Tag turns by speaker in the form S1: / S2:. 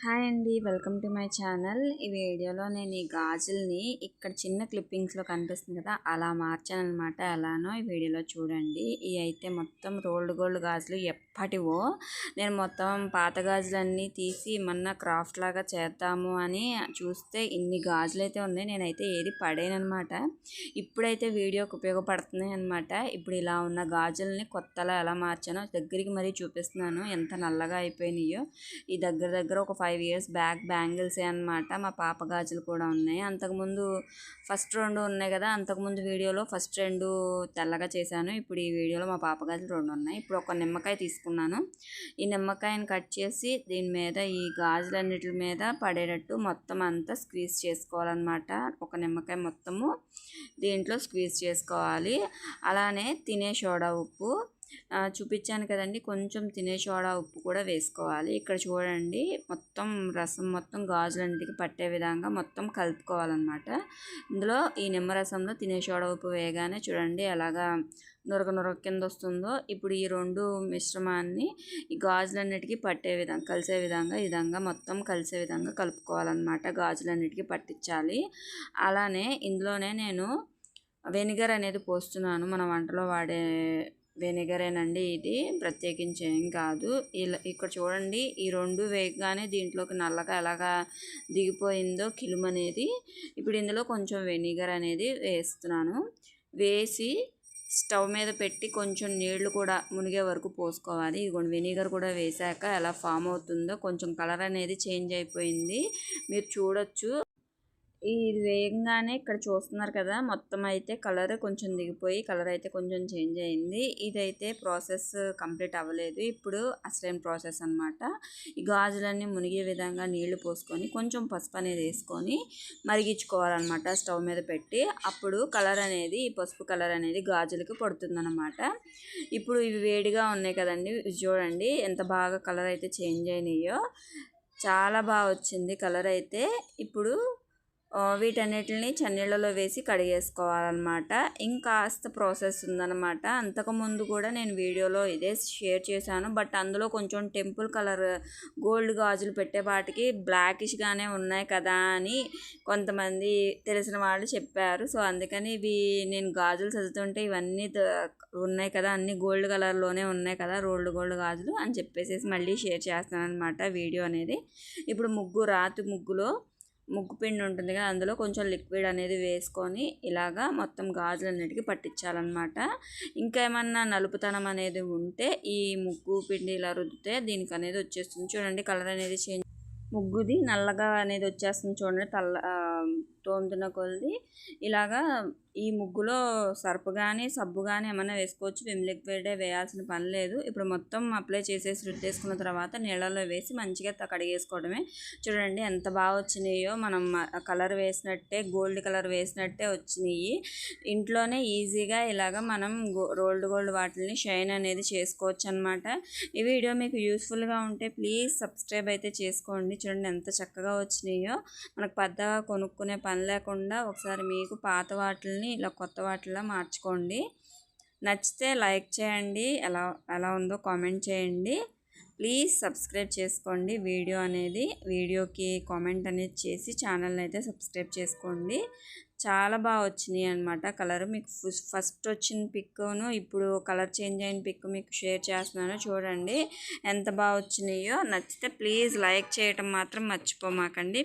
S1: Hi అండి. Welcome to my channel. ఈ వీడియోలో నేను ఈ గాజుల్ని ఇక్కడ చిన్న క్లిప్పింగ్స్లో కనిపిస్తుంది కదా అలా మార్చాను అనమాట ఎలానో ఈ వీడియోలో చూడండి. ఇవి అయితే మొత్తం రోల్డ్ గోల్డ్ గాజులు ఎప్పటివో. నేను మొత్తం పాత గాజులన్నీ తీసి మొన్న క్రాఫ్ట్ లాగా చేద్దాము అని చూస్తే ఇన్ని గాజులు అయితే ఉన్నాయి. నేనైతే ఏది పడేనమాట ఇప్పుడైతే వీడియోకి ఉపయోగపడుతున్నాయి అనమాట ఇప్పుడు ఇలా ఉన్న గాజుల్ని కొత్తలా ఎలా మార్చానో దగ్గరికి మరీ చూపిస్తున్నాను. ఎంత నల్లగా అయిపోయినాయో. ఈ దగ్గర దగ్గర ఒక ఫైవ్ ఇయర్స్ బ్యాక్ బ్యాంగిల్సే అనమాట మా పాప గాజులు కూడా ఉన్నాయి. అంతకుముందు ఫస్ట్ రెండు ఉన్నాయి కదా అంతకుముందు వీడియోలో ఫస్ట్ రెండు తెల్లగా చేశాను. ఇప్పుడు ఈ వీడియోలో మా పాప గాజులు రెండు ఉన్నాయి. ఇప్పుడు ఒక నిమ్మకాయ తీసుకున్నాను. ఈ నిమ్మకాయని కట్ చేసి దీని మీద ఈ గాజులన్నిటి మీద పడేటట్టు మొత్తం అంతా స్క్వీజ్ చేసుకోవాలన్నమాట. ఒక నిమ్మకాయ మొత్తము దీంట్లో స్క్వీజ్ చేసుకోవాలి. అలానే తినే సోడా ఉప్పు చూపించాను కదండి. కొంచెం తినే సోడా ఉప్పు కూడా వేసుకోవాలి. ఇక్కడ చూడండి మొత్తం రసం మొత్తం గాజులన్నిటికి పట్టే విధంగా మొత్తం కలుపుకోవాలన్నమాట. ఇందులో ఈ నిమ్మరసంలో తినే సోడా ఉప్పు వేయగానే చూడండి ఎలాగా నొరక నొరక కింద వస్తుందో ఇప్పుడు ఈ రెండు మిశ్రమాన్ని ఈ గాజులన్నిటికీ పట్టే విధంగా కలిసే విధంగా ఈ విధంగా మొత్తం కలిసే విధంగా కలుపుకోవాలన్నమాట. గాజులన్నిటికీ పట్టించాలి. అలానే ఇందులోనే నేను వెనిగర్ అనేది పోస్తున్నాను. మన వంటలో వాడే వెనిగరేనండి ఇది. ప్రత్యేకించి ఏం కాదు. ఇలా ఇక్కడ చూడండి ఈ రెండు వేయగానే దీంట్లోకి నల్లగా ఎలాగా దిగిపోయిందో కిలుము అనేది ఇప్పుడు ఇందులో కొంచెం వెనిగర్ అనేది వేస్తున్నాను. వేసి స్టవ్ మీద పెట్టి కొంచెం నీళ్ళు కూడా మునిగే వరకు పోసుకోవాలి. ఇదిగోండి వెనిగర్ కూడా వేసాక ఎలా ఫామ్ అవుతుందో కొంచెం కలర్ అనేది చేంజ్ అయిపోయింది. మీరు చూడొచ్చు. ఇది వేగంగానే ఇక్కడ చూస్తున్నారు కదా మొత్తం అయితే కలర్ కొంచెం దిగిపోయి కలర్ అయితే కొంచెం చేంజ్ అయింది. ఇదైతే ప్రాసెస్ కంప్లీట్ అవ్వలేదు. ఇప్పుడు అసలైన ప్రాసెస్ అనమాట ఈ గాజులన్నీ మునిగే విధంగా నీళ్ళు పోసుకొని కొంచెం పసుపు అనేది వేసుకొని మరిగించుకోవాలన్నమాట స్టవ్ మీద పెట్టి. అప్పుడు కలర్ అనేది ఈ పసుపు కలర్ అనేది గాజులకి పడుతుందన్నమాట. ఇప్పుడు ఇవి వేడిగా ఉన్నాయి కదండి చూడండి ఎంత బాగా కలర్ అయితే చేంజ్ అయినాయో. చాలా బాగా వచ్చింది కలర్ అయితే. ఇప్పుడు వీటన్నిటిని చన్నీళ్ళలో వేసి కడిగేసుకోవాలన్నమాట. ఇంకాస్త ప్రాసెస్ ఉందన్నమాట. అంతకుముందు కూడా నేను వీడియోలో ఇదే షేర్ చేశాను. బట్ అందులో కొంచెం టెంపుల్ కలర్ గోల్డ్ గాజులు పెట్టే వాటికి బ్లాకిష్గానే ఉన్నాయి కదా అని కొంతమంది తెలిసిన వాళ్ళు చెప్పారు. సో అందుకని ఇవి నేను గాజులు చదువుతుంటే ఇవన్నీ ఉన్నాయి కదా అన్ని గోల్డ్ కలర్లోనే ఉన్నాయి కదా రోల్డ్ గోల్డ్ గాజులు అని చెప్పేసి మళ్ళీ షేర్ చేస్తాను అనమాట వీడియో అనేది. ఇప్పుడు ముగ్గు రాతి ముగ్గులో ముగ్గు పిండి ఉంటుంది కదా అందులో కొంచెం లిక్విడ్ అనేది వేసుకొని ఇలాగా మొత్తం గాజులన్నిటికీ పట్టించాలన్నమాట. ఇంకా ఏమన్నా నలుపుతనం అనేది ఉంటే ఈ ముగ్గు పిండి ఇలా రుద్దితే దీనికి అనేది వచ్చేస్తుంది. చూడండి కలర్ అనేది చేంజ్ ముగ్గుది నల్లగా అనేది వచ్చేస్తుంది చూడండి తల్ల తోముతున్న కొలది. ఇలాగా ఈ ముగ్గులో సర్పు కానీ సబ్బు కానీ ఏమైనా వేసుకోవచ్చు. విమ్ లిక్విడే వేయాల్సిన పని లేదు. ఇప్పుడు మొత్తం అప్లై చేసేసి రుద్దేసుకున్న తర్వాత నీళ్ళలో వేసి మంచిగా కడిగేసుకోవడమే. చూడండి ఎంత బాగా వచ్చినాయో. మనం కలర్ వేసినట్టే గోల్డ్ కలర్ వేసినట్టే వచ్చినాయి. ఇంట్లోనే ఈజీగా ఇలాగ మనం రోల్డ్ గోల్డ్ వాటిని షైన్ అనేది చేసుకోవచ్చు అనమాట ఈ వీడియో మీకు యూస్ఫుల్గా ఉంటే ప్లీజ్ సబ్స్క్రైబ్ అయితే చేసుకోండి. చూడండి ఎంత చక్కగా వచ్చినాయో. మనకు పెద్దగా కొనుక్కునే పని లేకుండా ఒకసారి మీకు పాత వాటిని వాటిని ఇలా కొత్త వాటిలా మార్చుకోండి. నచ్చితే లైక్ చేయండి. ఎలా ఎలా ఉందో కామెంట్ చేయండి. ప్లీజ్ సబ్స్క్రైబ్ చేసుకోండి. వీడియో అనేది వీడియోకి కామెంట్ అనేది చేసి ఛానల్ని అయితే సబ్స్క్రైబ్ చేసుకోండి. చాలా బాగా వచ్చినాయి అనమాట కలర్. మీకు ఫస్ట్ వచ్చిన పిక్ను ఇప్పుడు కలర్ చేంజ్ అయిన పిక్ మీకు షేర్ చేస్తున్నాను. చూడండి ఎంత బాగా వచ్చినాయో. నచ్చితే ప్లీజ్ లైక్ చేయటం మాత్రం మర్చిపోమాకండి.